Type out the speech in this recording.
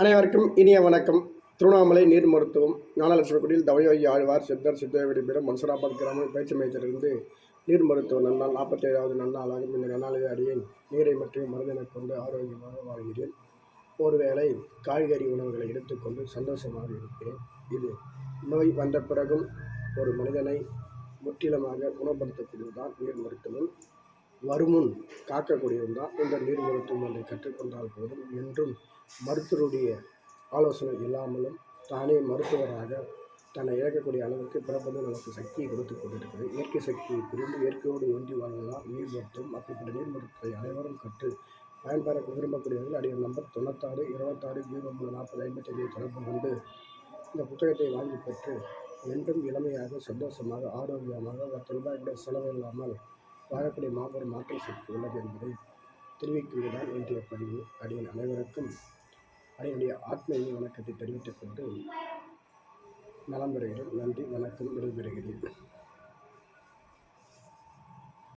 அனைவருக்கும் இனிய வணக்கம். திருவண்ணாமலை நீர் மருத்துவம் ஞானலட்சுமிக்குடியில் தவயோகி ஆழ்வார் சித்தர் சித்தவேடி பீடம் மன்சராபாத் கிராம பயிற்சி மையத்திலிருந்து நீர் மருத்துவ நன்னாள் நாற்பத்தேழாவது நன்னாளாகும் இந்த நன்னாளில் அறியேன் நீரை மற்றும் மருந்தினை கொண்டு ஆரோக்கியமாக வாழ்கிறேன். ஒருவேளை காய்கறி உணவுகளை எடுத்துக்கொண்டு சந்தோஷமாக இருக்கிறேன். இது நோய் வந்த பிறகும் ஒரு மனிதனை முற்றிலுமாக குணப்படுத்தக்கூடியதுதான் நீர் மருத்துவம். வருமுன் காக்கக்கூடியவன் தான் இந்த நீர் மருத்துவமனை கற்றுக்கொண்டால் போதும் என்றும் மருத்துவருடைய ஆலோசனை இல்லாமலும் தானே மருத்துவராக தன்னை இழக்கக்கூடிய அளவுக்கு பிறப்பது நமக்கு சக்தியை கொடுத்து கொண்டிருக்கிறது. இயற்கை சக்தியை பிரிந்து இயற்கையோடு ஒன்றி வாழ்வதால் நீர் மருத்துவம் அப்படிப்பட்ட நீர் மருத்துவத்தை அனைவரும் கற்று பயன்பெற விரும்பக்கூடியவர்கள் அடிகள் நம்பர் தொண்ணூத்தாறு இருபத்தாறு ஜீரோ மூணு நாற்பது ஐம்பத்தஞ்சு தொடர்பு கொண்டு இந்த புத்தகத்தை வாங்கி பெற்று என்றும் இளமையாக சந்தோஷமாக ஆரோக்கியமாக பத்து ரூபாய் கூட செலவில்லாமல் வாழக்கூடிய மாபெரும் மாற்றம் சக்தி உள்ளது என்பதை தெரிவிக்கின்றதான் இன்றைய பதிவு. அடியின் அனைவருக்கும் அடியினுடைய ஆத்மீக வணக்கத்தை தெரிவித்துக் கொண்டு நலம் பெறுகிறேன். நன்றி வணக்கம் விடைபெறுகிறேன்.